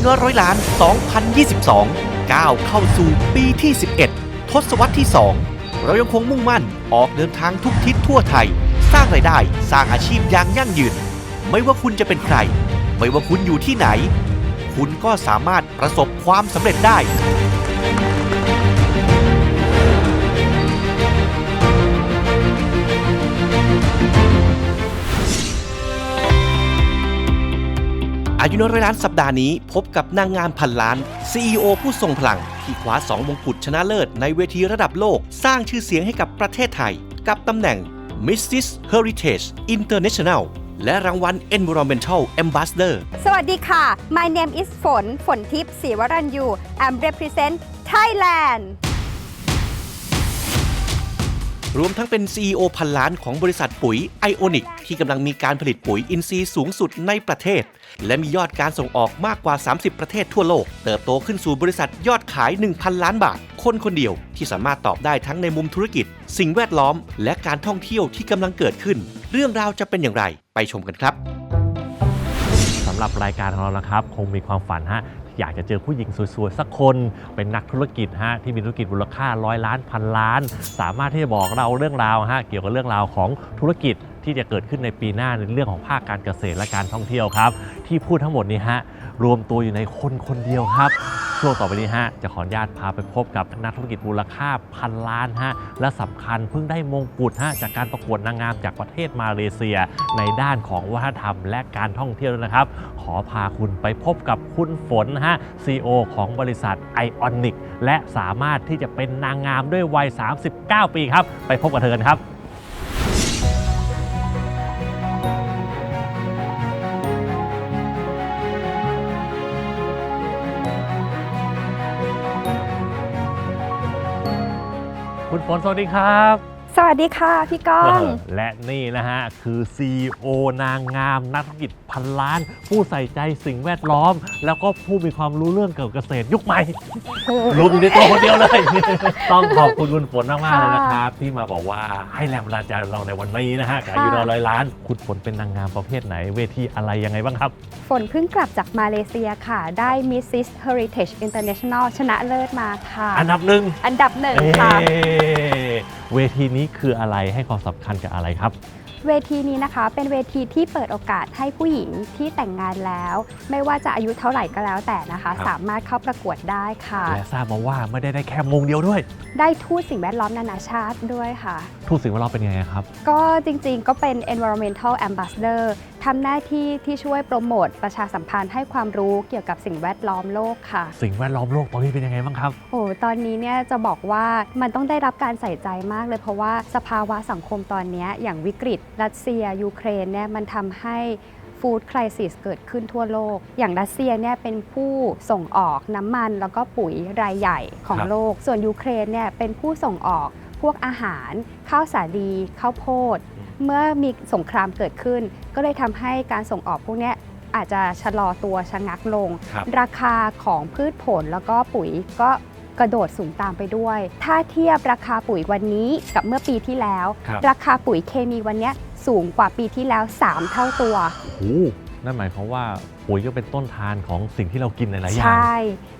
ยุน้อร้อยล้าน 2022 ก้าวเข้าสู่ปีที่ 11 ทศวรรษที่ 2 เรายังคงมุ่งมั่นออกเดินทางทุกทิศทั่วไทย สร้างรายได้ สร้างอาชีพอย่างยั่งยืน ไม่ว่าคุณจะเป็นใคร ไม่ว่าคุณอยู่ที่ไหน คุณก็สามารถประสบความสำเร็จได้ อายุน้อยร้อยล้านสัปดาห์นี้พบกับนางงามพันล้าน CEO ผู้ทรงพลัง ที่คว้า2มงกุฎชนะเลิศในเวทีระดับโลก สร้างชื่อเสียงให้กับประเทศไทย กับตำแหน่ง Mrs. Heritage International และรางวัล Environmental Ambassador สวัสดีค่ะ My name is ฝน ฝนทิพย์ศรีวรัญยู I'm represent Thailand รวมทั้งเป็น CEO พันล้านของบริษัทปุ๋ยไอโอนิกที่กำลังมีการผลิตปุ๋ยอินทรีย์สูงสุดในประเทศ และมียอดการส่งออกมากกว่า 30 ประเทศทั่วโลก เติบโตขึ้นสู่บริษัทยอดขาย 1,000 ล้านบาท คนคนเดียวที่สามารถตอบได้ทั้งในมุมธุรกิจ สิ่งแวดล้อม และการท่องเที่ยวที่กำลังเกิดขึ้น เรื่องราวจะเป็นอย่างไร ไปชมกันครับสำหรับรายการของเรานะครับ คงมีความฝันฮะ อยากจะเจอผู้หญิงสวยๆ สักคน เป็นนักธุรกิจฮะที่มีธุรกิจมูลค่าร้อยล้านพันล้าน สามารถที่จะบอกเราเรื่องราวฮะเกี่ยวกับเรื่องราวของธุรกิจที่จะเกิดขึ้นในปีหน้าในเรื่องของภาคการเกษตรและการท่องเที่ยวครับ ที่พูดทั้งหมดนี้ฮะ รวมตัวอยู่ในคนคนเดียวครับ ช่วงต่อไปนี้ฮะ จะขออนุญาตพาไปพบกับนักธุรกิจมูลค่าพันล้านฮะ และสำคัญเพิ่งได้มงกุฎฮะ จากการประกวดนางงามจากประเทศมาเลเซีย ในด้านของวัฒนธรรมและการท่องเที่ยวนะครับ ขอพาคุณไปพบกับคุณฝนฮะ CEO ของบริษัท Ionic และสามารถที่จะเป็นนางงามด้วยวัย 39 ปีครับ ไปพบกับเธอครับ นสวัสดีครับ สวัสดีค่ะ พี่ก้อง และนี่นะฮะ คือ CEO นางงามนักธุรกิจ พันล้าน ผู้ใส่ใจสิ่งแวดล้อม แล้วก็ผู้มีความรู้เรื่องเกี่ยวกับเกษตรยุคใหม่รวมอยู่ในตัวคนเดียวเลย ต้องขอบคุณคุณฝนมากๆเลยนะครับ ที่มาบอกว่าให้แรงบันดาลใจเราในวันนี้นะฮะกับอายุร้อยล้าน คุณฝนเป็นนางงามประเภทไหน เวทีอะไรยังไงบ้างครับ ฝนเพิ่งกลับจากมาเลเซียค่ะ ได้ Mrs. Heritage International ชนะเลิศมาค่ะ อันดับหนึ่งอันดับหนึ่งเอ๊ค่ะเวทีนี้คืออะไรให้ความสำคัญกับอะไรครับ เวทีนี้นะคะเป็นเวทีที่เปิดโอกาสให้ผู้หญิงที่แต่งงานแล้ว ไม่ว่าจะอายุเท่าไหร่ก็แล้วแต่นะคะครับสามารถเข้าประกวดได้ค่ะ และทราบมาว่าไม่ได้ได้แค่มงเดียวด้วย ได้ทูตสิ่งแวดล้อมนานาชาติด้วยค่ะ ทูตสิ่งแวดล้อมเป็นยังไงครับ ก็จริงๆก็เป็น environmental ambassador ทำหน้าที่ที่ช่วยโปรโมทประชาสัมพันธ์ให้ความรู้เกี่ยวกับสิ่งแวดล้อมโลกค่ะ สิ่งแวดล้อมโลกตอนนี้เป็นยังไงบ้างครับ โอ้ตอนนี้เนี่ยจะบอกว่ามันต้องได้รับการใส่ใจมากเลย เพราะว่าสภาวะสังคมตอนเนี้ยอย่างวิกฤต รัสเซีย ยูเครนเนี่ยมันทำให้ฟู้ดคริสิสเกิดขึ้นทั่วโลก อย่างรัสเซียเนี่ยเป็นผู้ส่งออกน้ำมันแล้วก็ปุ๋ยรายใหญ่ของครับโลก ส่วนยูเครนเนี่ยเป็นผู้ส่งออกพวกอาหาร ข้าวสาลีข้าวโพด เมื่อมีสงครามเกิดขึ้น ก็เลยทำให้การส่งออกพวกเนี้ยอาจจะชะลอตัวชะงักลงครับ ราคาของพืชผลแล้วก็ปุ๋ยก็กระโดดสูงตามไปด้วย ถ้าเทียบราคาปุ๋ยวันนี้กับเมื่อปีที่แล้ว ครับราคาปุ๋ยเคมีวันเนี้ยสูงกว่าปีที่แล้ว 3 เท่าตัว โอ้นั่นหมายความว่าปุ๋ยก็เป็นต้นทานของสิ่งที่เรากินหลายๆอย่าใชง่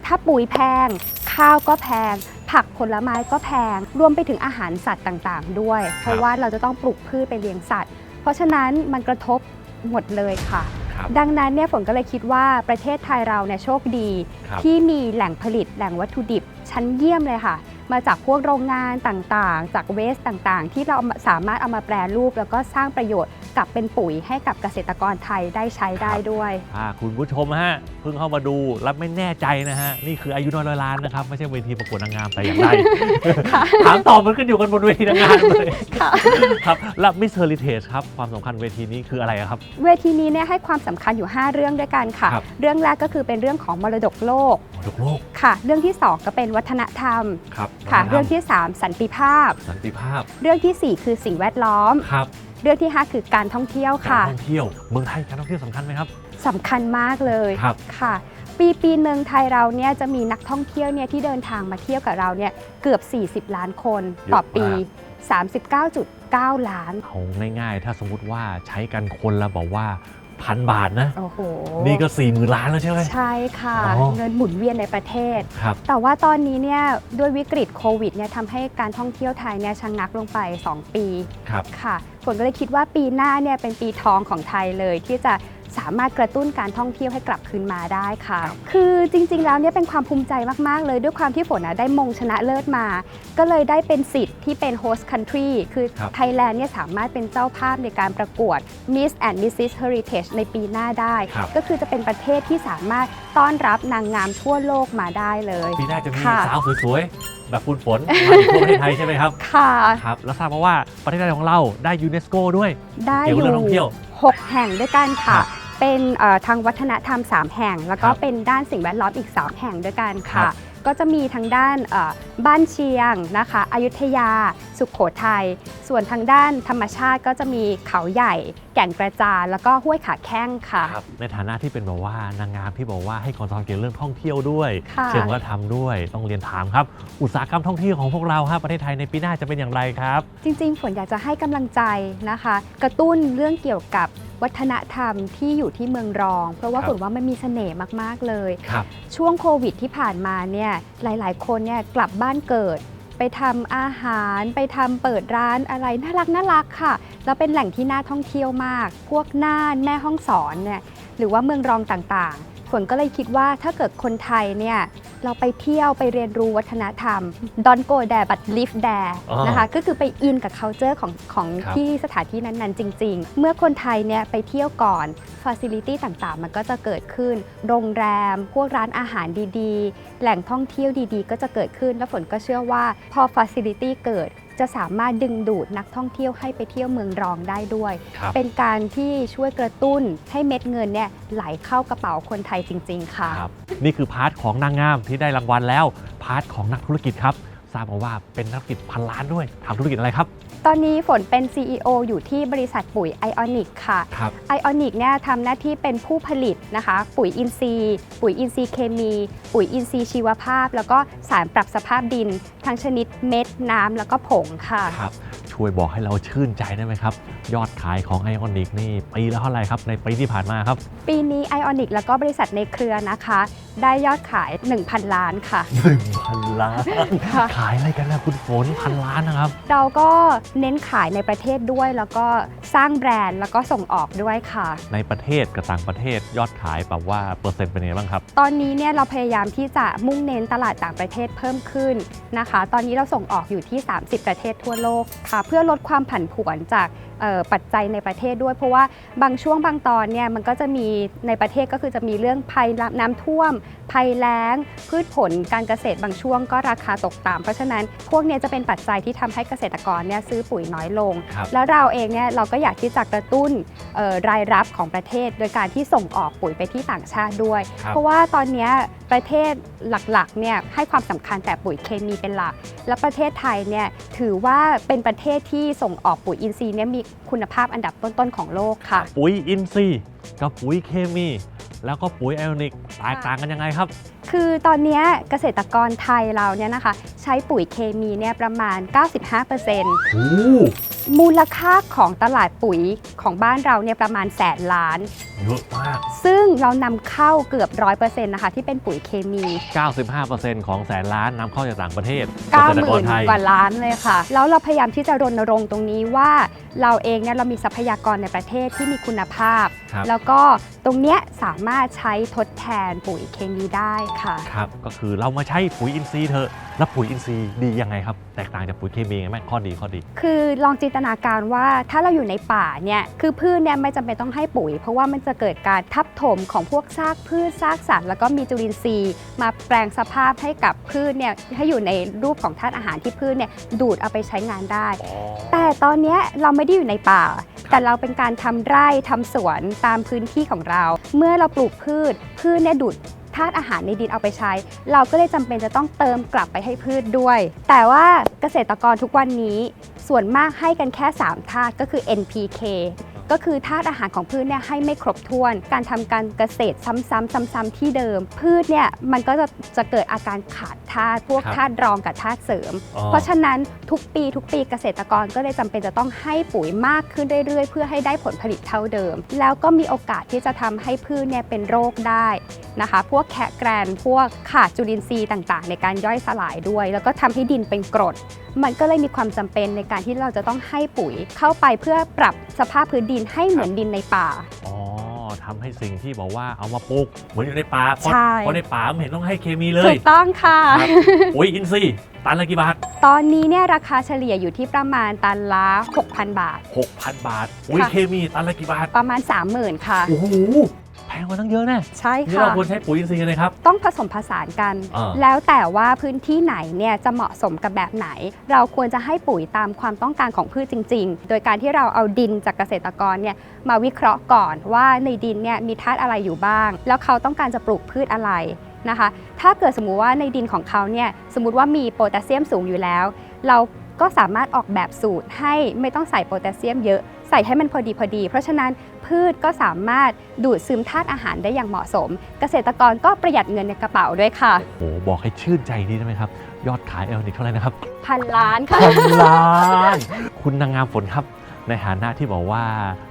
ถ้าปุ๋ยแพง ข้าวก็แพง ผักผลไม้ก็แพง รวมไปถึงอาหารสัตว์ต่างๆ ด้วย เพราะว่าเราจะต้องปลูกพืชไปเลี้ยงสัตว์ เพราะฉะนั้นมันกระทบหมดเลยค่ะครับดังนั้นเนี่ยฝนก็เลยคิดว่าประเทศไทยเราเนี่ยโชคดีครับที่มีแหล่งผลิตแหล่งวัตถุดิบชั้นเยี่ยมเลยค่ะ มาจากพวกโรงงานต่างๆ จากเวสต่างๆ ที่เราเอามาสามารถเอามาแปรรูป แล้วก็สร้างประโยชน์กลับเป็นปุ๋ยให้กับเกษตรกรไทยได้ใช้ได้ด้วยถ้าคุณผู้ชมฮะเพิ่งเข้ามาดูแล้วไม่แน่ใจนะฮะนี่คืออายุน้อยร้อยล้านนะครับไม่ใช่เวทีประกวดนางงามแต่อย่างใดถามตอบมันขึ้นอยู่กันบนเวทีนางงามเลยค่ะครับและมิสเ e อริเทจครับความสำคัญเวทีนี้คืออะไรอะครับ เวทีนี้เนี่ยให้ความสำคัญอยู่ 5 เรื่องด้วยกันค่ะครับเรื่องแรกก็คือเป็นเรื่องของมรดกโลกมรดกโลกค่ะ เรื่องที่ 2 ก็เป็นวัฒนธรรมครับค่ะวัฒนธมเรื่องที่ 3 สันติภาพ สันติภาพ เรื่องทีสี่ 4 คือสิ่งแวดล้อม ครับ เรื่องที่ 5 คือการท่องเที่ยวการค่ะท่องเที่ยว เมืองไทยการท่องเที่ยวสำคัญไหมครับ สำคัญมากเลยครับ ค่ะ ปีปีหนึ่งไทยเราเนี่ยจะมีนักท่องเที่ยวเนี่ยที่เดินทางมาเที่ยวกับเราเนี่ยเกือบ 40 ล้านคนต่อปี 39.9 ล้าน เอาง่ายๆ ถ้าสมมุติว่าใช้กันคนละบอกว่า พันบาทนะ โอ้โหนี่ก็4ี่หมื่นล้านแล้วใช่ไหม ใช่ค่ะ อ๋อเงินหมุนเวียนในประเทศ ครับ แต่ว่าตอนนี้เนี่ยด้วยวิกฤตโควิดเนี่ยทำให้การท่องเที่ยวไทยเนี่ยชะงงักลงไป 2 ปีครับ ค่ะฝนก็เลยคิดว่าปีหน้าเนี่ยเป็นปีทองของไทยเลยที่จะ สามารถกระตุ้นการท่องเที่ยวให้กลับคืนมาได้ค่ะครับคือจริงๆ แล้วเนี่ยเป็นความภูมิใจมากๆ เลยด้วยความที่ฝนนะได้มงชนะเลิศมา ก็เลยได้เป็นสิทธิ์ที่เป็น host country คือครับไทยแลนด์เนี่ยสามารถเป็นเจ้าภาพในการประกวด Miss and Mrs Heritage ในปีหน้าได้ครับก็คือจะเป็นประเทศที่สามารถต้อนรับนางงามทั่วโลกมาได้เลย ปีหน้าจะมีค่ะสาวสวยๆ แบบคุณฝนมาอยู่ทั่วประเทศไทยใช่ไหมครับค่ะครับแล้วทราบมาว่าประเทศไทยของเราได้ยูเนสโกด้วยได้เกี่ยวอกับเรื่องท่องเที่ยวยู่6แห่งด้วยกันค่ะ ครับเป็นเอ่อทางวัฒนธรรม 3 แห่ง แล้วก็ครับเป็นด้านสิ่งแวดล้อมอีก 3 แห่งด้วยกันครัค่ะ บ ก็จะมีทางด้านเอ่อบ้านเชียงนะคะอยุธยา สุขโขทัย ส่วนทางด้านธรรมชาติก็จะมีเขาใหญ่ แก่งกระจานแล้วก็ห้วยขาแข้งค่ะครับในฐานะที่เป็นแบบว่านางงามที่บอกว่าให้ความสำคัญเกี่ยวกับเรื่องท่องเที่ยวด้วยค่ะเชิงวัฒนธรรมด้วยต้องเรียนถามครับ อุตสาหกรรมท่องเที่ยวของพวกเราครับประเทศไทยในปีหน้าจะเป็นอย่างไรครับ จริงๆฝนอยากจะให้กำลังใจนะคะ กระตุ้นเรื่องเกี่ยวกับ วัฒนธรรมที่อยู่ที่เมืองรอง เพราะว่าครับ ฝนว่ามันมีเสน่ห์มาก ๆ เลย ครับ ช่วงโควิดที่ผ่านมาเนี่ยหลาย ๆ คนเนี่ยกลับบ้านเกิด ไปทำอาหารไปทำเปิดร้านอะไรน่ารักน่ารักค่ะ แล้วเป็นแหล่งที่น่าท่องเที่ยวมาก พวกน่านแม่ห้องสอนเนี่ยหรือว่าเมืองรองต่างๆ ฝนก็เลยคิดว่าถ้าเกิดคนไทยเนี่ยเราไปเที่ยวไปเรียนรู้วัฒนธรรม don't go there but live there อ๋อนะคะก็คือไปอินกับ culture ของของครับที่สถานที่นั้นๆ จริง ๆ เมื่อคนไทยเนี่ยไปเที่ยวก่อน facility ต่างๆ มันก็จะเกิดขึ้น โรงแรม พวกร้านอาหารดีๆ แหล่งท่องเที่ยวดีๆ ก็จะเกิดขึ้น แล้วฝนก็เชื่อว่าพอ facility เกิด จะสามารถดึงดูดนักท่องเที่ยวให้ไปเที่ยวเมืองรองได้ด้วย ครับเป็นการที่ช่วยกระตุ้นให้เม็ดเงินเนี่ยไหลเข้ากระเป๋าคนไทยจริง ๆ ค่ะ ครับ นี่คือพาร์ทของนางงามที่ได้รางวัลแล้ว พาร์ทของนักธุรกิจครับ ทราบมาว่าเป็นนักธุรกิจพันล้านด้วยทำธุรกิจอะไรครับ ตอนนี้ฝนเป็น CEO อยู่ที่บริษัทปุ๋ย Ionic ค่ะครับไอออนิกเนี่ยทำหน้าที่เป็นผู้ผลิตนะคะ ปุ๋ยอินทรีย์ ปุ๋ยอินทรีย์เคมี ปุ๋ยอินทรีย์ชีวภาพ แล้วก็สารปรับสภาพดิน ทั้งชนิดเม็ดน้ำแล้วก็ผงค่ะ ครับช่วยบอกให้เราชื่นใจได้ไหมครับ ยอดขายของไอออนิกนี่ปีละเท่าไหร่ครับในปีที่ผ่านมาครับ ปีนี้ไอออนิกแล้วก็บริษัทในเครือนะคะ ได้ยอดขาย 1,000 ล้านค่ะพันล้าน ค่ะ ขายอะไรกันนะคุณฝนพันล้านนะครับ เราก็เน้นขายในประเทศด้วย แล้วก็สร้างแบรนด์แล้วก็ส่งออกด้วยค่ะ ในประเทศกับต่างประเทศยอดขายแบบว่าเปอร์เซ็นต์เป็นยังไงบ้างครับ ตอนนี้เนี่ยเราพยายามที่จะมุ่งเน้นตลาดต่างประเทศเพิ่มขึ้นนะคะ ตอนนี้เราส่งออกอยู่ที่ 30 ประเทศทั่วโลกค่ะ เพื่อลดความผันผวนจากเอ่อ ปัจจัยในประเทศด้วย เพราะว่าบางช่วงบางตอนเนี่ยมันก็จะมีในประเทศก็คือจะมีเรื่องภัยน้ำท่วม ภัยแล้ง พืชผลการเกษตรบางช่วงก็ราคาตกต่ำเพราะฉะนั้นพวกเนี้จะเป็นปัจจัยที่ทำให้เกษตรกรเนี่ยซื้อปุ๋ยน้อยลงครับแล้วเราเองเนี่ยเราก็อยากที่จะกระตุ้นเอ่อรายรับของประเทศ โดยการที่ส่งออกปุ๋ยไปที่ต่างชาติด้วยครับเพราะว่าตอนเนี้ย ประเทศหลักๆเนี่ยให้ความสำคัญแต่ปุ๋ยเคมีเป็นหลัก และประเทศไทยเนี่ยถือว่าเป็นประเทศที่ส่งออกปุ๋ยอินทรีย์เนี่ยมีคุณภาพอันดับต้นๆของโลกค่ะ ปุ๋ยอินทรีย์กับปุ๋ยเคมี แล้วก็ปุ๋ยไอออนิกแตกต่างกันยังไงครับ คือตอนเนี้ยเกษตรกรไทยเราเนี่ยนะคะ ใช้ปุ๋ยเคมีเนี่ยประมาณ 95%โอ้มูลค่าของตลาดปุ๋ยของบ้านเราเนี่ยประมาณแสนล้านเยอะมาก ซึ่งเรานำเข้าเกือบ 100%นะคะที่เป็นปุ๋ยเคมี 95%ของแสนล้านนำเข้าจากต่างประเทศเกษตรกรไทย90,000กว่าล้านเลยค่ะ แล้วเราพยายามที่จะรณรงค์ตรงนี้ว่า เราเองเนี่ยเรามีทรัพยากรในประเทศที่มีคุณภาพครับแล้วก็ตรงเนี้ยสามารถใช้ทดแทนปุ๋ยเคมีได้ค่ะ ครับ ก็คือเรามาใช้ปุ๋ยอินทรีย์เถอะ แล้วปุ๋ยอินทรีย์ดียังไงครับ แตกต่างจากปุ๋ยเคมียังไงไหมข้อดีข้อดี คือลองจินตนาการว่าถ้าเราอยู่ในป่าเนี่ยคือพืชเนี่ยไม่จำเป็นต้องให้ปุ๋ย เพราะว่ามันจะเกิดการทับถมของพวกซากพืชซากสัตว์แล้วก็มีจุลินทรีย์ มาแปลงสภาพให้กับพืชเนี่ยให้อยู่ในรูปของธาตุอาหารที่พืชเนี่ยดูดเอาไปใช้งานได้ แต่ตอนเนี้ยเราไม่ได้อยู่ในป่า แต่เราเป็นการทำไร่ทำสวนตามพื้นที่ของเรา เมื่อเราปลูกพืช พืชเนี่ยดูดธาตุอาหารในดินเอาไปใช้ เราก็เลยจำเป็นจะต้องเติมกลับไปให้พืชด้วย แต่ว่าเกษตรกรทุกวันนี้ ส่วนมากให้กันแค่ 3 ธาตุก็คือ NPK ก็คือธาตุอาหารของพืชเนี่ยให้ไม่ครบถ้วน การทำการเกษตรซ้ำๆซ้ำๆที่เดิม พืชเนี่ยมันก็จะจะเกิดอาการขาดธาตุพวกครับธาตุรองกับธาตุเสริม อ๋อ เพราะฉะนั้นทุกปีทุกปีเกษตรกรก็เลยจำเป็นจะต้องให้ปุ๋ยมากขึ้นเรื่อยๆ เพื่อให้ได้ผลผลิตเท่าเดิม แล้วก็มีโอกาสที่จะทำให้พืชเนี่ยเป็นโรคได้นะคะ พวกแคะแกรนพวกขาดจุลินทรีย์ต่างๆ ในการย่อยสลายด้วย แล้วก็ทำให้ดินเป็นกรด มันก็เลยมีความจำเป็นในการที่เราจะต้องให้ปุ๋ยเข้าไปเพื่อปรับสภาพพื้นดินให้เหมือนดินในป่า อ๋อทำให้สิ่งที่บอกว่าเอามาปลูกเหมือนอยู่ในป่าเพราะใช่ เพราะในป่าไม่เห็นต้องให้เคมีเลถูยกต้องค่ะ ครับปุ๋ยอินทรีย์ตันละกี่บาท ตอนนี้เนี่ยราคาเฉลี่ยอยู่ที่ประมาณตันละ 6,000 บาท 6,000 บาทปุ๋ยค่ะ เคมีตันละกี่บาท ประมาณ 30,000 ค่ะ โอ้โหแพ งกว่าตั้งเยอะแน่ใช่นี่ค่ะ เราควรใช้ปุ๋ยอินทรีย์กันเลยครับ ต้องผสมผสานกัน อ่า แล้วแต่ว่าพื้นที่ไหนเนี่ยจะเหมาะสมกับแบบไหน เราควรจะให้ปุ๋ยตามความต้องการของพืชจริง ๆ โดยการที่เราเอาดินจากเกษตรกรเนี่ยมาวิเคราะห์ก่อนว่าในดินเนี่ยมีธาตุอะไรอยู่บ้าง แล้วเขาต้องการจะปลูกพืชอะไรนะคะ ถ้าเกิดสมมุติว่าในดินของเขาเนี่ยสมมุติว่ามีโพแทสเซียมสูงอยู่แล้ว เราก็สามารถออกแบบสูตรให้ไม่ต้องใส่โพแทสเซียมเยอะ ใส่ให้มันพอดีพอดี เพราะฉะนั้นพืชก็สามารถดูดซึมธาตุอาหารได้อย่างเหมาะสม เกษตรกรก็ประหยัดเงินในกระเป๋าด้วยค่ะ โอ้โหบอกให้ชื่นใจดีได้ไหมครับ ยอดขายเอลนิกเท่าไหร่นะครับ พันล้านค่ะ พันล้าน คุณนางงามฝนครับ ในฐานะที่บอกว่า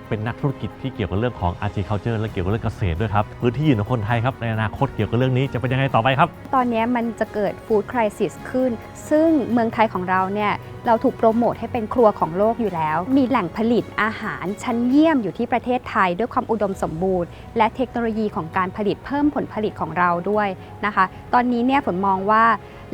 เป็นนักธุรกิจที่เกี่ยวกับเรื่องของ agriculture และเกี่ยวกับเรื่องเกษตรด้วยครับพื้นที่ยืนของคนไทยครับในอนาคตเกี่ยวกับเรื่องนี้จะเป็นยังไงต่อไปครับ ตอนนี้มันจะเกิดฟู้ดคริสิสขึ้น ซึ่งเมืองไทยของเราเนี่ยเราถูกโปรโมทให้เป็นครัวของโลกอยู่แล้ว มีแหล่งผลิตอาหารชั้นเยี่ยมอยู่ที่ประเทศไทย ด้วยความอุดมสมบูรณ์ และเทคโนโลยีของการผลิตเพิ่มผลผลิตของเราด้วยนะคะ ตอนนี้เนี่ยฝนมองว่า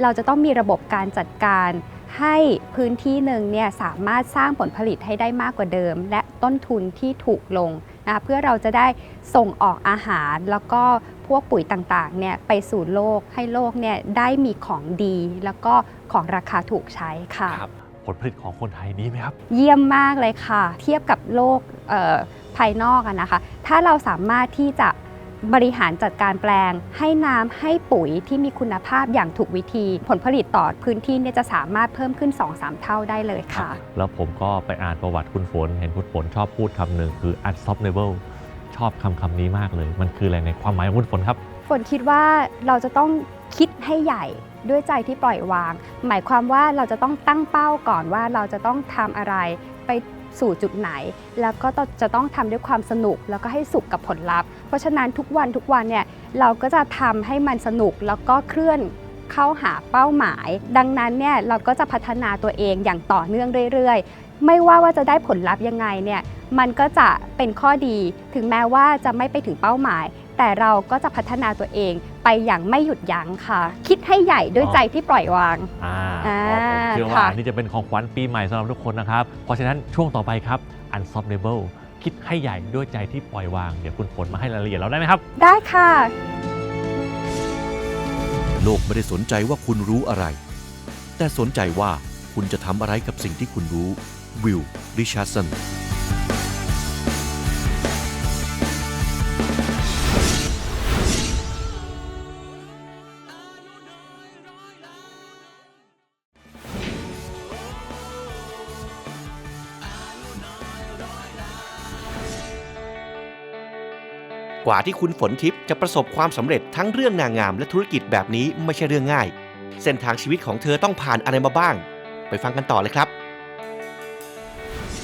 เราจะต้องมีระบบการจัดการ ให้พื้นที่หนึ่งเนี่ยสามารถสร้างผลผลิตให้ได้มากกว่าเดิม และต้นทุนที่ถูกลงนะคะเพื่อเราจะได้ส่งออกอาหารแล้วก็พวกปุ๋ยต่างๆเนี่ยไปสู่โลกให้โลกเนี่ยได้มีของดี แล้วก็ของราคาถูกใช้ค่ะครับผลผลิตของคนไทยดีไหมครับ เยี่ยมมากเลยค่ะ เทียบกับโลกเอ่อภายนอกอะนะคะ ถ้าเราสามารถที่จะ บริหารจัดการแปลง ให้น้ำให้ปุ๋ยที่มีคุณภาพอย่างถูกวิธี ผลผลิตต่อพื้นที่เนี่ยจะสามารถเพิ่มขึ้น 2-3 เท่าได้เลยค่ะ แล้วผมก็ไปอ่านประวัติคุณฝน เห็นคุณฝนชอบพูดคำหนึ่งคือ unstoppable ชอบคำคำนี้มากเลย มันคืออะไรในความหมายของคุณฝนครับ ฝนคิดว่าเราจะต้องคิดให้ใหญ่ด้วยใจที่ปล่อยวาง หมายความว่าเราจะต้องตั้งเป้าก่อนว่าเราจะต้องทำอะไรไป สู่จุดไหน แล้วก็จะต้องทำด้วยความสนุกแล้วก็ให้สุขกับผลลัพธ์ เพราะฉะนั้นทุกวันทุกวันเนี่ยเราก็จะทำให้มันสนุกแล้วก็เคลื่อนเข้าหาเป้าหมาย ดังนั้นเนี่ยเราก็จะพัฒนาตัวเองอย่างต่อเนื่องเรื่อยๆ ไม่ว่าว่าจะได้ผลลัพธ์ยังไงเนี่ยมันก็จะเป็นข้อดีถึงแม้ว่าจะไม่ไปถึงเป้าหมาย แต่เราก็จะพัฒนาตัวเอง ไปอย่างไม่หยุดยั้งค่ะ คิดให้ใหญ่ด้วยใจที่ปล่อยวาง อ่าอ่าผมเชื่อว่าค่ะอันนี่จะเป็นของขวัญปีใหม่สำหรับทุกคนนะครับ เพราะฉะนั้นช่วงต่อไปครับ unstoppable คิดให้ใหญ่ด้วยใจที่ปล่อยวาง เดี๋ยวคุณฝนมาให้รายละเอียดเราได้ไหมครับ ได้ค่ะ โลกไม่ได้สนใจว่าคุณรู้อะไร แต่สนใจว่าคุณจะทำอะไรกับสิ่งที่คุณรู้ วิล ริชาร์ดสัน กว่าที่คุณฝนทิพย์จะประสบความสำเร็จทั้งเรื่องนางงามและธุรกิจแบบนี้ไม่ใช่เรื่องง่าย เส้นทางชีวิตของเธอต้องผ่านอะไรมาบ้าง ไปฟังกันต่อเลยครับ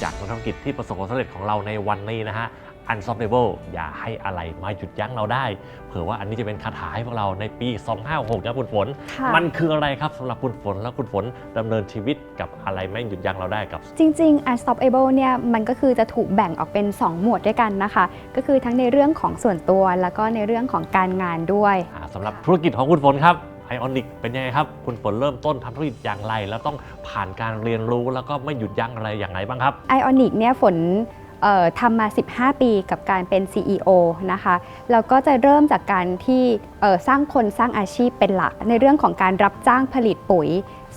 จากนักธุรกิจที่ประสบความสำเร็จของเราในวันนี้นะฮะ unstoppable อย่าให้อะไรมาหยุดยั้งเราได้ เผื่อว่าอันนี้จะเป็นคาถาให้พวกเราในปี 256นะคุณฝนค่ะมันคืออะไรครับสำหรับคุณฝนและคุณฝนดำเนินชีวิตกับอะไรไม่หยุดยั้งเราได้กับ จริง ๆ unstoppable เนี่ยมันก็คือจะถูกแบ่งออกเป็น 2 หมวดด้วยกันนะคะ ก็คือทั้งในเรื่องของส่วนตัวแล้วก็ในเรื่องของการงานด้วยอ่าสำหรับธุรกิจของคุณฝนครับไอออนิกเป็นยังไงครับ คุณฝนเริ่มต้นทำธุรกิจอย่างไร แล้วต้องผ่านการเรียนรู้แล้วก็ไม่หยุดยั้งอะไรอย่างไรบ้างครับ Ionic เนี่ยฝนเอ่อทำมา 15 ปีกับการเป็น CEO นะคะแล้วก็จะเริ่มจากการที่สร้างคนสร้างอาชีพเป็นหลัก ในเรื่องของการรับจ้างผลิตปุ๋ย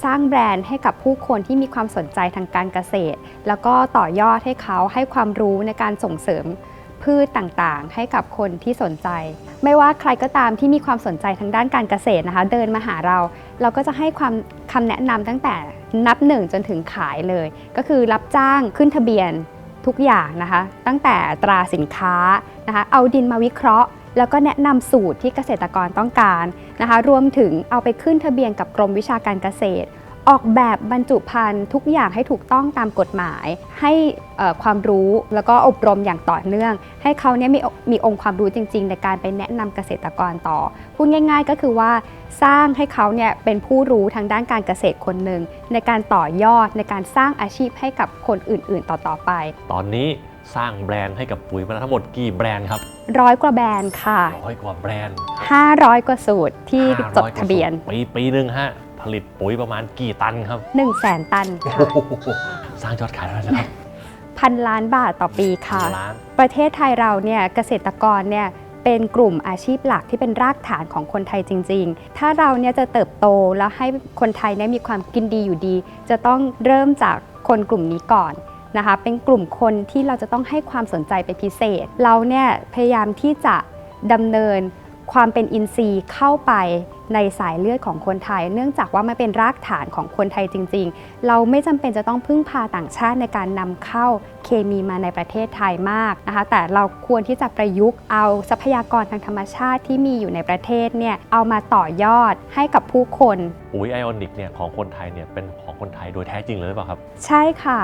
สร้างแบรนด์ให้กับผู้คนที่มีความสนใจทางการเกษตร แล้วก็ต่อยอดให้เขาให้ความรู้ในการส่งเสริม พืชต่างๆ ให้กับคนที่สนใจ ไม่ว่าใครก็ตามที่มีความสนใจทางด้านการเกษตรนะคะ เดินมาหาเรา เราก็จะให้ความคำแนะนำตั้งแต่นับหนึ่งจนถึงขายเลย ก็คือรับจ้างขึ้นทะเบียนทุกอย่างนะคะ ตั้งแต่ตราสินค้านะคะ เอาดินมาวิเคราะห์ แล้วก็แนะนำสูตรที่เกษตรกรต้องการนะคะ รวมถึงเอาไปขึ้นทะเบียนกับกรมวิชาการเกษตร ออกแบบบรรจุภัณฑ์ทุกอย่างให้ถูกต้องตามกฎหมาย ให้เอ่อความรู้แล้วก็อบรมอย่างต่อเนื่อง ให้เขาเนี่ยมีมีองค์ความรู้จริง ๆ ในการไปแนะนำเกษตรกรต่อพูดง่าย ๆ ก็คือว่าสร้างให้เขาเนี่ยเป็นผู้รู้ทางด้านการเกษตรคนหนึ่งในการต่อยอดในการสร้างอาชีพให้กับคนอื่น ๆ ต่อๆไป ตอนนี้สร้างแบรนด์ให้กับปุ๋ยมาทั้งหมดกี่แบรนด์ครับร้อยกว่าแบรนด์ค่ะร้อยกว่าแบรนด์500 กว่าสูตรที่500จดทะเบียนกว่าสูตรปีปีหนึ่งฮะ ผลิตปุ๋ยประมาณกี่ตันครับ1 0 0 0 0แสนตันค่ะ โอ้โหสร้างยอดขายเท่าไหร่นะครับพันล้านบาทต่อปีค่ะ ล้าน ประเทศไทยเราเนี่ยเกษตรกรเนี่ยเป็นกลุ่มอาชีพหลักที่เป็นรากฐานของคนไทยจริง ๆ ถ้าเราเนี่ยจะเติบโตแล้วให้คนไทยเนี่ยมีความกินดีอยู่ดี จะต้องเริ่มจากคนกลุ่มนี้ก่อนนะคะ เป็นกลุ่มคนที่เราจะต้องให้ความสนใจเป็นพิเศษ เราเนี่ยพยายามที่จะดำเนิน ความเป็นอินทรีย์เข้าไปในสายเลือดของคนไทย เนื่องจากว่ามันเป็นรากฐานของคนไทยจริง ๆ เราไม่จำเป็นจะต้องพึ่งพาต่างชาติในการนำเข้าเคมีมาในประเทศไทยมากนะคะ แต่เราควรที่จะประยุกต์เอาทรัพยากรทางธรรมชาติที่มีอยู่ในประเทศเนี่ยเอามาต่อยอดให้กับผู้คนปุ๋ยไอออนิกเนี่ยของคนไทยเนี่ยเป็นของคนไทยโดยแท้จริงเลยหรือเปล่าครับ ใช่ค่ะ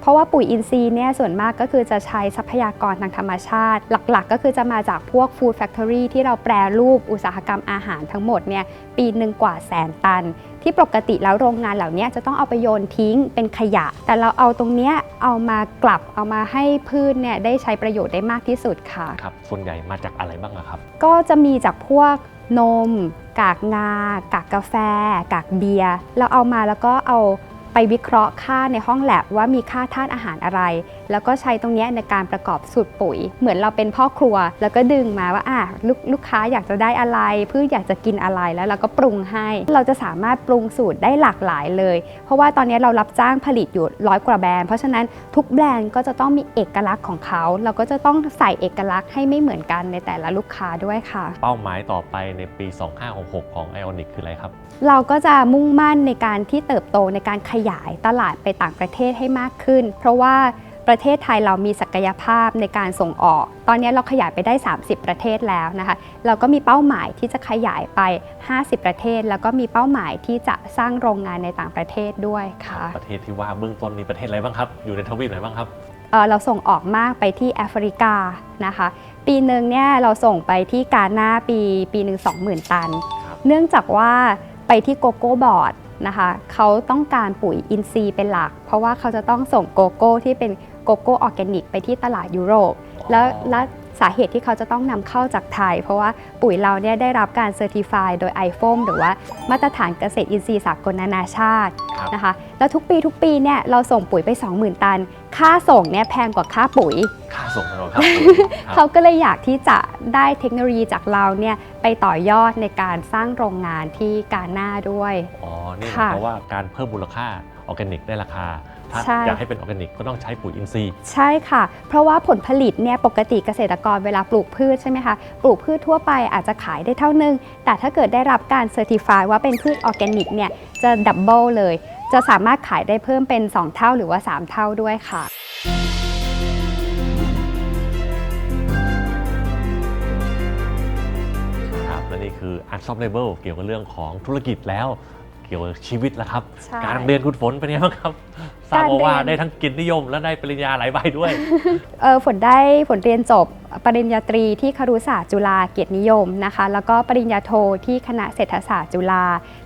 เพราะว่าปุ๋ยอินทรีย์เนี่ยส่วนมากก็คือจะใช้ทรัพยากรทางธรรมชาติ หลักๆ ก็คือจะมาจากพวกฟู้ดแฟคทอรี่ที่เราแปรรูปอุตสาหกรรมอาหารทั้งหมดเนี่ยปีหนึ่งกว่าแสนตัน ที่ปกติแล้วโรงงานเหล่านี้จะต้องเอาไปโยนทิ้งเป็นขยะ แต่เราเอาตรงเนี้ยเอามากลับเอามาให้พืชเนี่ยได้ใช้ประโยชน์ได้มากที่สุดค่ะครับส่วนใหญ่มาจากอะไรบ้างอะครับ ก็จะมีจากพวกนม กากงา กากกาแฟ กากเบียร์เราเอามาแล้วก็เอา ไปวิเคราะห์ค่าในห้องแลบว่ามีค่าธาตุอาหารอะไร แล้วก็ใช้ตรงเนี้ยในการประกอบสูตรปุ๋ย เหมือนเราเป็นพ่อครัว แล้วก็ดึงมาว่าอะลูกลูกค้าอยากจะได้อะไรพืชอยากจะกินอะไรแล้วเราก็ปรุงให้ เราจะสามารถปรุงสูตรได้หลากหลายเลย เพราะว่าตอนนี้เรารับจ้างผลิตอยู่ร้อยกว่าแบรนด์เพราะฉะนั้นทุกแบรนด์ก็จะต้องมีเอกลักษณ์ของเขา เราก็จะต้องใส่เอกลักษณ์ให้ไม่เหมือนกันในแต่ละลูกค้าด้วยค่ะ เป้าหมายต่อไปในปี 2566 ของไอออนิกคืออะไรครับ เราก็จะมุ่งมั่นในการที่เติบโตในการขยายตลาดไปต่างประเทศให้มากขึ้น เพราะว่าประเทศไทยเรามีศักยภาพในการส่งออก ตอนนี้เราขยายไปได้ 30 ประเทศแล้วนะคะ เราก็มีเป้าหมายที่จะขยายไป 50 ประเทศ แล้วก็มีเป้าหมายที่จะสร้างโรงงานในต่างประเทศด้วยค่ะ ประเทศที่ว่าเบื้องต้นมีประเทศอะไรบ้างครับ อยู่ในทวีปไหนบ้างครับเอ่อเราส่งออกมากไปที่แอฟริกานะคะ ปีหนึ่งเนี่ยเราส่งไปที่กาหน้าปีปีหนึ่ง20,000ตันครับเนื่องจากว่าไปที่โกโก้บอร์ด นะคะเขาต้องการปุ๋ยอินทรีย์เป็นหลัก เพราะว่าเขาจะต้องส่งโกโก้ที่เป็นโกโก้ออร์แกนิกไปที่ตลาดยุโรป แล้วและ สาเหตุที่เขาจะต้องนำเข้าจากไทย เพราะว่าปุ๋ยเราเนี่ยได้รับการเซอร์ติฟายโดย i f o m หรือว่ามาตรฐานเกษตรอินทรีย์สากลนานาชาติครับนะคะ แล้วทุกปีทุกปีเนี่ยเราส่งปุ๋ยไป 20,000 ตัน ค่าส่งเนี่ยแพงกว่าค่าปุ๋ย ค่าส่งเราครับเขาก็เลยอยากที่จะได้เทคโนโลยีจากเราเนี่ยไปต่อยอดในการสร้างโรงงานที่กาหน้าด้วย อ๋อ นี่ค่ะเพราะว่าการเพิ่มมูลค่าออร์แกนิกได้ราคา ถ้าใช่ อยากให้เป็นออร์แกนิกก็ต้องใช้ปุ๋ยอินทรีย์ ใช่ค่ะ เพราะว่าผลผลิตเนี่ยปกติเกษตรกรเวลาปลูกพืชใช่ไหมคะ ปลูกพืชทั่วไปอาจจะขายได้เท่านึง แต่ถ้าเกิดได้รับการเซอร์ติฟายว่าเป็นพืชออร์แกนิกเนี่ยจะดับเบิลเลย จะสามารถขายได้เพิ่มเป็น 2 เท่าหรือว่า 3 เท่าด้วยค่ะ ครับและนี่คือ Unstoppable เกี่ยวกับเรื่องของธุรกิจแล้วเกี่ยวกับชีวิตแล้วครับ ใช่ การเรียนคุณฝนเป็นยังไงบ้างครับทราบการมาว่าเรียนได้ทั้งกิจนิยมและได้ปริญญาหลายใบด้วย เออฝนได้ฝนเรียนจบปริญญาตรีที่ครุศาสตร์จุฬาเกียรตินิยมนะคะ แล้วก็ปริญญาโทที่คณะเศรษฐศาสตร์จุฬา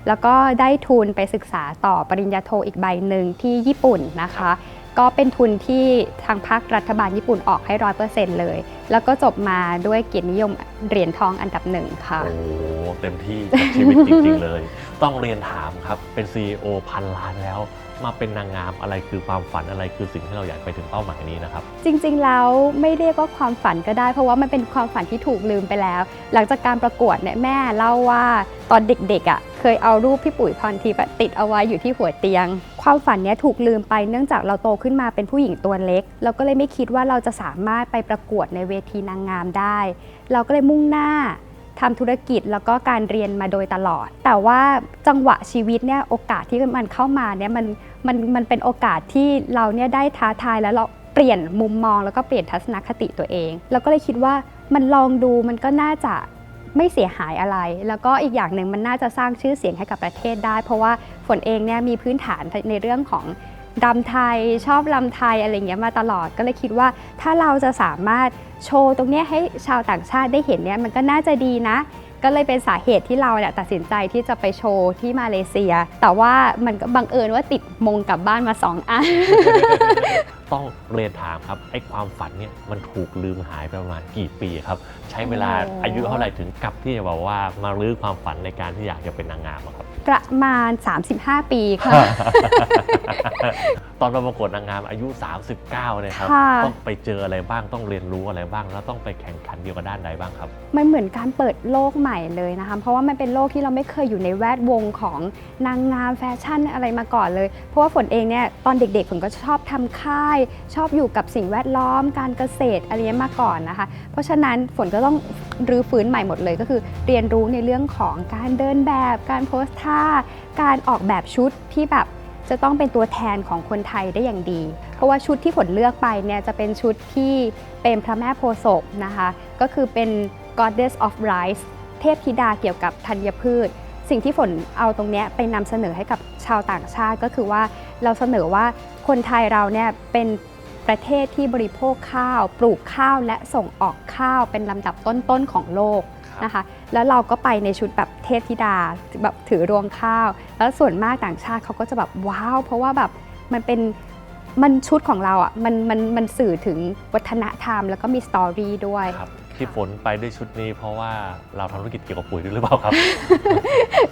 แล้วก็ได้ทุนไปศึกษาต่อปริญญาโทอีกใบหนึ่งที่ญี่ปุ่นนะคะ ก็เป็นทุนที่ทางภาครัฐบาลญี่ปุ่นออกให้ร้อยเปอร์เซ็นต์เลย แล้วก็จบมาด้วยเกียรตินิยมเหรียญทองอันดับหนึ่งค่ะ โอ้โหเต็มที่กับชีวิตจริง ๆ เลย ต้องเรียนถามครับเป็น CEO พันล้านแล้ว มาเป็นนางงามอะไรคือความฝันอะไรคือสิ่งที่เราอยากไปถึงเป้าหมายนี้นะครับ จริงๆแล้วไม่เรียกว่าความฝันก็ได้ เพราะว่ามันเป็นความฝันที่ถูกลืมไปแล้ว หลังจากการประกวดเนี่ยแม่เล่าว่าตอนเด็กๆอะเคยเอารูปพี่ปุ๋ยพรทิพย์ติดเอาไว้อยู่ที่หัวเตียง ความฝันเนี้ยถูกลืมไปเนื่องจากเราโตขึ้นมาเป็นผู้หญิงตัวเล็ก เราก็เลยไม่คิดว่าเราจะสามารถไปประกวดในเวทีนางงามได้ เราก็เลยมุ่งหน้า ทำธุรกิจแล้วก็การเรียนมาโดยตลอด แต่ว่าจังหวะชีวิตเนี่ยโอกาสที่มันเข้ามาเนี่ยมันมันมันเป็นโอกาสที่เราเนี่ยได้ท้าทายแล้วเราเปลี่ยนมุมมองแล้วก็เปลี่ยนทัศนคติตัวเอง แล้วก็เลยคิดว่ามันลองดูมันก็น่าจะไม่เสียหายอะไร แล้วก็อีกอย่างหนึ่งมันน่าจะสร้างชื่อเสียงให้กับประเทศได้ เพราะว่าฝนเองเนี่ยมีพื้นฐานในเรื่องของ รำไทยชอบรำไทยอะไรเงี้ยมาตลอดก็เลยคิดว่า ถ้าเราจะสามารถโชว์ตรงเนี้ยให้ชาวต่างชาติได้เห็นเนี่ยมันก็น่าจะดีนะ ก็เลยเป็นสาเหตุที่เราเนี่ยตัดสินใจที่จะไปโชว์ที่มาเลเซีย แต่ว่ามันก็บังเอิญว่าติดมงกลับบ้านมาสองอัน ต้องเรียนถามครับไอ้ความฝันเนี่ยมันถูกลืมหายไปประมาณกี่ปีครับ ใช้เวลาโอ้อายุเท่าไหร่ถึงกลับที่จะบอกว่ามารื้อความฝันในการที่อยากจะเป็นนางงามอะครับ ประมาณ 35 ปีค่ะ อนมาประกวดนางงามอายุ 39เนี่ยครับ ค่ะ ต้องไปเจออะไรบ้างต้องเรียนรู้อะไรบ้าง แล้วต้องไปแข่งขันเกี่ยวกับด้านใดบ้างครับ มันเหมือนการเปิดโลกใหม่เลยนะคะ เพราะว่ามันเป็นโลกที่เราไม่เคยอยู่ในแวดวงของนางงามแฟชั่นอะไรมาก่อนเลย เพราะว่าฝนเองเนี่ยตอนเด็กๆฝนก็ชอบทำค่าย ชอบอยู่กับสิ่งแวดล้อม การเกษตรอะไรเงี้ยมาก่อนนะคะ เพราะฉะนั้นฝนก็ต้องรื้อฟื้นใหม่หมดเลยก็คือ เรียนรู้ในเรื่องของการเดินแบบ การโพสท่า การออกแบบชุดที่แบบ จะต้องเป็นตัวแทนของคนไทยได้อย่างดี เพราะว่าชุดที่ฝนเลือกไปเนี่ยจะเป็นชุดที่เป็นพระแม่โพธิ์ศพนะคะ ก็คือเป็น goddess of rice เทพธิดาเกี่ยวกับธัญพืช สิ่งที่ฝนเอาตรงเนี้ยไปนำเสนอให้กับชาวต่างชาติก็คือว่าเราเสนอว่าคนไทยเราเนี่ยเป็นประเทศที่บริโภคข้าว ปลูกข้าวและส่งออกข้าวเป็นลำดับต้นๆของโลกนะคะ แล้วเราก็ไปในชุดแบบเทพธิดาแบบถือรวงข้าว แล้วส่วนมากต่างชาติเขาก็จะแบบว้าว เพราะว่าแบบมันเป็นมันชุดของเราอะมันมันมันสื่อถึงวัฒนธรรม แล้วก็มีสตอรี่ด้วยครับที่ฝนไปด้วยชุดนี้เพราะว่าเราทำธุรกิจเกี่ยวกับปุ๋ยด้วยหรือเปล่าครับ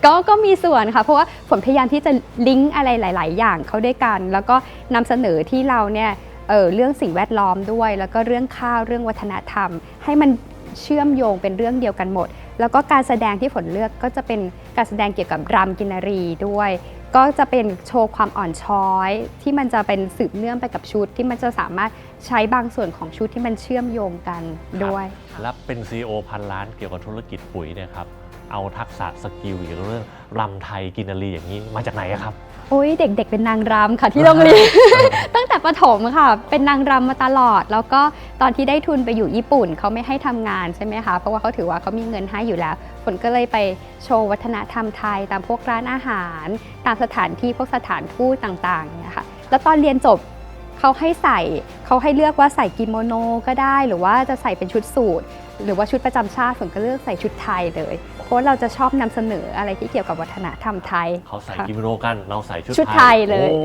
ก็ก็มีส่วนค่ะเพราะว่าฝนพยายามที่จะลิงก์อะไรหลาย ๆ อย่างเข้าด้วยกัน แล้วก็นำเสนอที่เราเนี่ยเออเรื่องสิ่งแวดล้อมด้วย แล้วก็เรื่องข้าวเรื่องวัฒนธรรม ให้มันเชื่อมโยงเป็นเรื่องเดียวกันหมดแล้วก็การแสดงที่ฝนเลือกก็จะเป็นการแสดงเกี่ยวกับรำกินรีด้วย ก็จะเป็นโชว์ความอ่อนช้อย ที่มันจะเป็นสืบเนื่องไปกับชุด ที่มันจะสามารถใช้บางส่วนของชุดที่มันเชื่อมโยงกันด้วยและเป็น CEO พันล้านเกี่ยวกับธุรกิจปุ๋ยเนี่ยครับเอาทักษะสกิลเกี่ยวกับเรื่องรำไทยกินนารีอย่างนี้มาจากไหนครับ โอ้ยเด็ก ๆ เป็นนางรำค่ะที่โรงเรียน ตั้งแต่ประถมค่ะ เป็นนางรำมาตลอด แล้วก็ตอนที่ได้ทุนไปอยู่ญี่ปุ่นเขาไม่ให้ทำงานใช่ไหมคะเพราะว่าเขาถือว่าเขามีเงินให้อยู่แล้วฝนก็เลยไปโชว์วัฒนธรรมไทย ตามพวกร้านอาหาร ตามสถานที่พวกสถานทูตต่างๆเนี่ยค่ะแล้วตอนเรียนจบเขาให้ใส่เขาให้เลือกว่าใส่กิโมโนก็ได้ หรือว่าจะใส่เป็นชุดสูท หรือว่าชุดประจำชาติฝนก็เลือกใส่ชุดไทยเลย เพราะว่าเราจะชอบนำเสนออะไรที่เกี่ยวกับวัฒนธรรมไทย เขาใส่ค่ะกิโมโนกันเราใส่ชุดชุดไทยเลยโอ้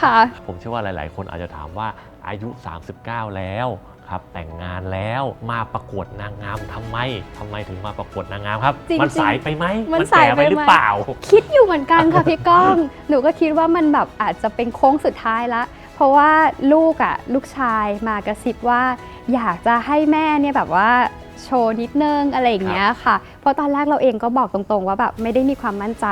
ค่ะผมเชื่อว่าหลาย ๆ คนอาจจะถามว่าอายุ 39 แล้วครับแต่งงานแล้วมาประกวดนางงามทำไมทำไมถึงมาประกวดนางงามครับจริงๆมันสายไปไหมมันสายแก่ไปไปหรือไหมเปล่า คิดอยู่เหมือนกันค่ะพี่ก้อง หนูก็คิดว่ามันแบบอาจจะเป็นโค้งสุดท้ายละ เพราะว่าลูกอะลูกชายมากระซิบว่า อยากจะให้แม่เนี่ยแบบว่าโชว์นิดนึงอะไรอย่างเงี้ยค่ะ เพราะตอนแรกเราเองก็บอกตรงๆ ว่าแบบไม่ได้มีความมั่นใจ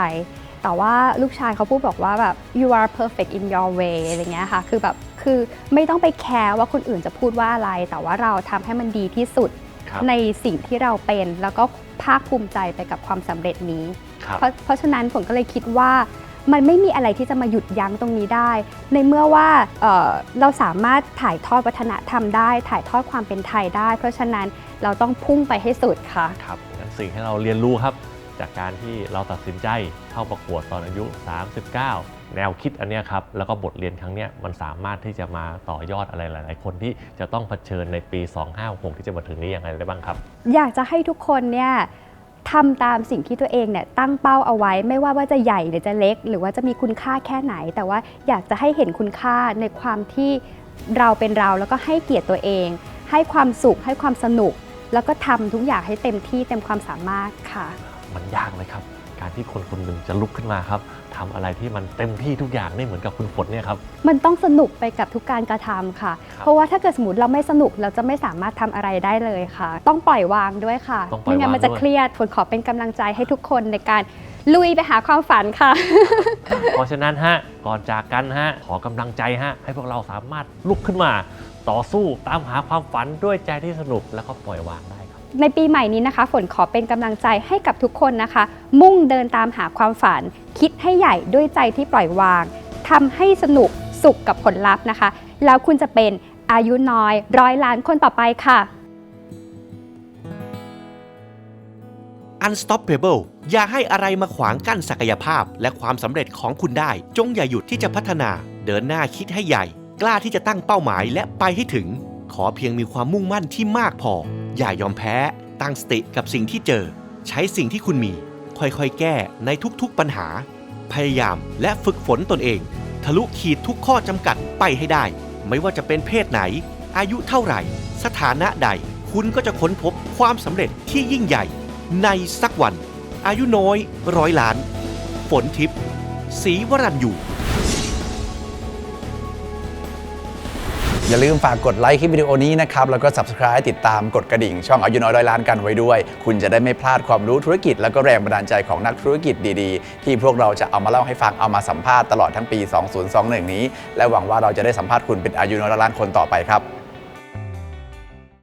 แต่ว่าลูกชายเขาพูดบอกว่าแบบ you are perfect in your way อะไรเงี้ยค่ะ คือแบบคือไม่ต้องไปแคร์ว่าคนอื่นจะพูดว่าอะไร แต่ว่าเราทำให้มันดีที่สุดครับในสิ่งที่เราเป็น แล้วก็ภาคภูมิใจไปกับความสำเร็จนี้ ครับ เพราะเพราะฉะนั้นผมก็เลยคิดว่า มันไม่มีอะไรที่จะมาหยุดยั้งตรงนี้ได้ ในเมื่อว่าเอ่อเราสามารถถ่ายทอดวัฒนธรรมได้ ถ่ายทอดความเป็นไทยได้ เพราะฉะนั้นเราต้องพุ่งไปให้สุดค่ะครับงั้นสิ่งที่เราเรียนรู้ครับ จากการที่เราตัดสินใจเข้าประกวดตอนอายุ 39 แนวคิดอันเนี้ยครับแล้วก็บทเรียนครั้งเนี้ยมันสามารถที่จะมาต่อยอดอะไรหลาย ๆ คนที่จะต้องเผชิญในปี 2566 ที่จะมาถึงนี้ยังไงได้บ้างครับ อยากจะให้ทุกคนเนี่ย ทำตามสิ่งที่ตัวเองเนี่ยตั้งเป้าเอาไว้ ไม่ว่าว่าจะใหญ่หรือจะเล็ก หรือว่าจะมีคุณค่าแค่ไหน แต่ว่าอยากจะให้เห็นคุณค่าในความที่เราเป็นเราแล้วก็ให้เกียรติตัวเอง ให้ความสุขให้ความสนุก แล้วก็ทำทุกอย่างให้เต็มที่เต็มความสามารถค่ะ มันยากไหมครับ การที่คนคนหนึ่งจะลุกขึ้นมาครับ ทำอะไรที่มันเต็มที่ทุกอย่างได้เหมือนกับคุณฝนเนี่ยครับ มันต้องสนุกไปกับทุกการกระทำค่ะ ครับเพราะว่าถ้าเกิดสมมติเราไม่สนุกเราจะไม่สามารถทำอะไรได้เลยค่ะ ต้องปล่อยวางด้วยค่ะต้องปล่อยวางไม่งั้นมันจะด้วย เครียดฝนขอเป็นกำลังใจให้ทุกคนในการลุยไปหาความฝันค่ะ เพราะฉะนั้นฮะก่อนจากกันฮะขอกำลังใจฮะให้พวกเราสามารถลุกขึ้นมา ต่อสู้ตามหาความฝันด้วยใจที่สนุกแล้วก็ปล่อยวางได้ครับ ในปีใหม่นี้นะคะ ฝนขอเป็นกำลังใจให้กับทุกคนนะคะ มุ่งเดินตามหาความฝัน คิดให้ใหญ่ด้วยใจที่ปล่อยวางทำให้สนุกสุขกับผลลัพธ์นะคะ แล้วคุณจะเป็นอายุน้อย ร้อยล้านคนต่อไปค่ะ Unstoppable อย่าให้อะไรมาขวางกั้นศักยภาพ และความสำเร็จของคุณได้ จงอย่าหยุดที่จะพัฒนา เดินหน้าคิดให้ใหญ่ กล้าที่จะตั้งเป้าหมายและไปให้ถึง ขอเพียงมีความมุ่งมั่นที่มากพอ อย่ายอมแพ้ ตั้งสติกับสิ่งที่เจอ ใช้สิ่งที่คุณมี ค่อยๆ แก้ในทุกๆปัญหา พยายามและฝึกฝนตนเอง ทะลุขีดทุกข้อจำกัดไปให้ได้ ไม่ว่าจะเป็นเพศไหน อายุเท่าไหร่ สถานะใด คุณก็จะค้นพบความสำเร็จที่ยิ่งใหญ่ ในสักวัน อายุน้อยร้อยล้าน ฝนทิพย์ศรีวรัญยู อย่าลืมฝากกดไลค์คลิปวิดีโอนี้นะครับ แล้วก็ subscribe ติดตามกดกระดิ่ง ช่องอายุน้อยร้อยล้านกันไว้ด้วย คุณจะได้ไม่พลาดความรู้ธุรกิจ แล้วก็แรงบันดาลใจของนักธุรกิจดีๆ ที่พวกเราจะเอามาเล่าให้ฟังเอามาสัมภาษณ์ตลอดทั้งปี 2021 นี้ และหวังว่าเราจะได้สัมภาษณ์คุณเป็นอายุน้อยร้อยล้านคนต่อไปครับ